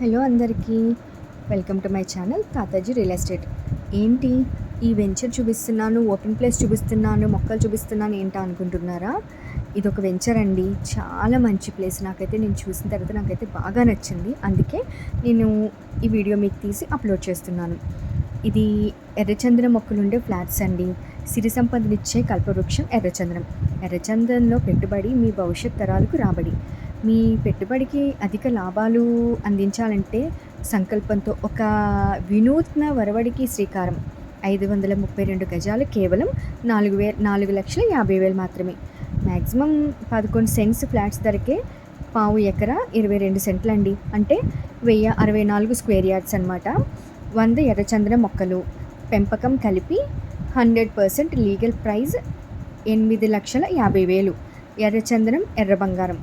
Hello అందరికీ welcome to my channel Tataji real estate. ఏంటి? ఈ వెంచర్ చూపిస్తున్నాను ఓపెన్ ప్లేస్ చూపిస్తున్నాను మొక్కలు చూపిస్తున్నాను ఏంటా అనుకుంటున్నారా? ఇది ఒక వెంచర్ అండి. చాలా మంచి ప్లేస్. నాకైతే నేను చూసిన తర్వాత నాకైతే బాగా నచ్చింది. అందుకే నేను ఈ వీడియో మీకు తీసి అప్లోడ్ చేస్తున్నాను. ఇది ఎర్రచంద్రం మొక్కలు ఉండే ఫ్లాట్స్ అండి. సిరి సంపదనిచ్చే కల్పవృక్షం ఎర్రచంద్రం ఎర్రచంద్రంలో పెట్టుబడి మీ భవిష్యత్ తరాలకు రాబడి. మీ పెట్టుబడికి అధిక లాభాలు అందించాలంటే సంకల్పంతో ఒక వినూత్న వరవడికి శ్రీకారం. ఐదు వందల ముప్పై రెండు గజాలు కేవలం నాలుగు వే నాలుగు లక్షల యాభై వేలు మాత్రమే. మ్యాక్సిమం పదకొండు సెంట్స్ ఫ్లాట్స్ ధరకే పావు ఎకరా ఇరవై రెండు సెంట్లు అండి అంటే వెయ్యి అరవై నాలుగు స్క్వేర్ యార్డ్స్ అనమాట వంద ఎర్రచందన మొక్కలు. పెంపకం కలిపి హండ్రెడ్ పర్సెంట్ లీగల్ ప్రైజ్ ఎనిమిది లక్షల యాభై వేలు. ఎర్రచందనం ఎర్ర బంగారం.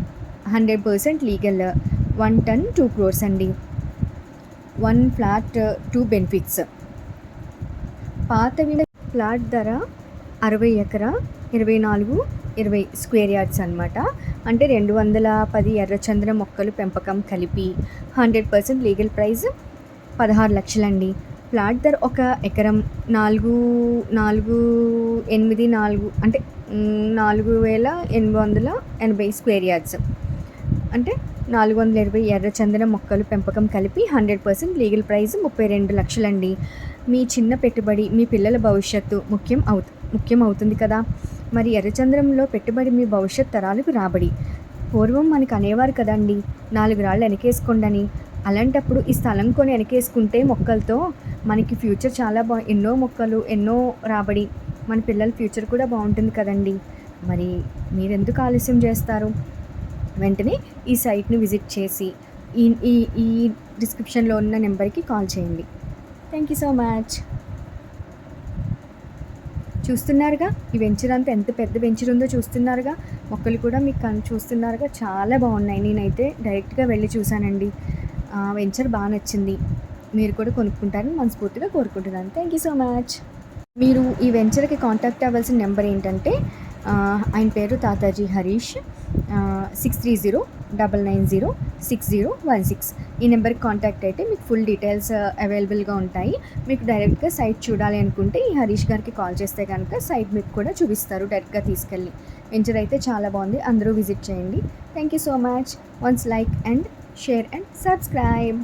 Hundred percent legal one ton two crores అండి. One flat two benefits. పాత విన ఫ్లాట్ ధర అరవై ఎకరా ఇరవై నాలుగు ఇరవై స్క్వేర్ యార్డ్స్ అనమాట అంటే రెండు వందల పది ఎర్రచంద్ర మొక్కలు పెంపకం కలిపి హండ్రెడ్ పర్సెంట్ లీగల్ ప్రైస్ పదహారు లక్షలండి. ఫ్లాట్ ధర ఒక ఎకరం నాలుగు నాలుగు ఎనిమిది నాలుగు అంటే నాలుగు వేల ఎనిమిది వందల ఎనభై స్క్వేర్ యార్డ్స్. అంటే నాలుగు వందల ఇరవై ఎర్రచందన మొక్కలు పెంపకం కలిపి హండ్రెడ్ పర్సెంట్ లీగల్ ప్రైస్ ముప్పై రెండు లక్షలండి. మీ చిన్న పెట్టుబడి మీ పిల్లల భవిష్యత్తు ముఖ్యం అవుతు ముఖ్యం అవుతుంది కదా. మరి ఎర్రచంద్రంలో పెట్టుబడి మీ భవిష్యత్ తరాలకు రాబడి. పూర్వం మనకు అనేవారు కదండి నాలుగు రాళ్ళు వెనకేసుకోండి అలాంటప్పుడు ఈ స్థలం కొని వెనకేసుకుంటే మొక్కలతో మనకి ఫ్యూచర్ చాలా బా ఎన్నో మొక్కలు ఎన్నో రాబడి. మన పిల్లల ఫ్యూచర్ కూడా బాగుంటుంది కదండి. మరి మీరెందుకు ఆలస్యం చేస్తారు? వెంటనే ఈ సైట్ని విజిట్ చేసి ఈ ఈ ఈ డిస్క్రిప్షన్లో ఉన్న నెంబర్కి కాల్ చేయండి. థ్యాంక్ యూ సో మచ్ చూస్తున్నారుగా? ఈ వెంచర్ అంతా ఎంత పెద్ద వెంచర్ ఉందో చూస్తున్నారుగా? మొక్కలు కూడా మీకు కన్ చూస్తున్నారుగా? చాలా బాగున్నాయి. నేనైతే డైరెక్ట్గా వెళ్ళి చూశానండి. వెంచర్ బాగా నచ్చింది. మీరు కూడా కొనుక్కుంటారని మనస్ఫూర్తిగా కోరుకుంటున్నాను. థ్యాంక్ యూ సో మచ్ మీరు ఈ వెంచర్కి కాంటాక్ట్ అవ్వాల్సిన నెంబర్ ఏంటంటే ఆయన పేరు Tataji Harish. Six three zero double nine zero six zero one six ఈ నెంబర్కి కాంటాక్ట్ అయితే మీకు ఫుల్ డీటెయిల్స్ అవైలబుల్గా ఉంటాయి. మీకు డైరెక్ట్గా సైట్ చూడాలి అనుకుంటే ఈ హరీష్ గారికి కాల్ చేస్తే కనుక సైట్ మీకు కూడా చూపిస్తారు డైరెక్ట్గా తీసుకెళ్ళి. వెంచర్ అయితే చాలా బాగుంది. అందరూ విజిట్ చేయండి. Thank you so much once like and share and subscribe